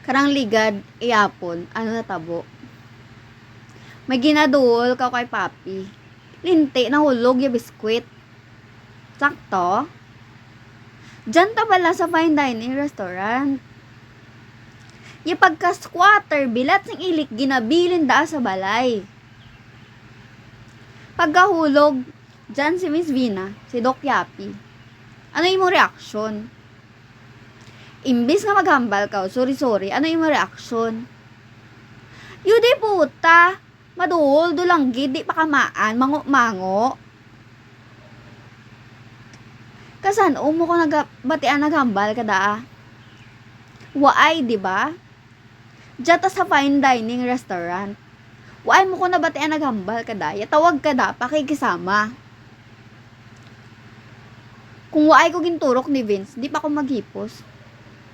Karang ligad, iapon, ano na tabo. May ginaduol ka kay papi. Linti na hulog yung biskwit. Sakto. Diyan ta bala sa fine dining restaurant. Yung pagka-squatter, bilat ng ilik, ginabilin daa sa balay. Pagkahulog, dyan si Miss Vina, si Doc Yapi. Ano yung reaksyon? Imbis na maghambal ka, sorry sorry, ano yung reaksyon? Yudi puta, maduol, dulanggid, di pa kamaan, mango-mango. Kasan, umo ko nag batian naghambal ka daa. Waay, di ba? Jata sa fine dining restaurant. Waay mo ko na batian naghambal ka da. Tawag ka da, pakikisama. Kung waay ko ginturok ni Vince, di pa ako maghipos.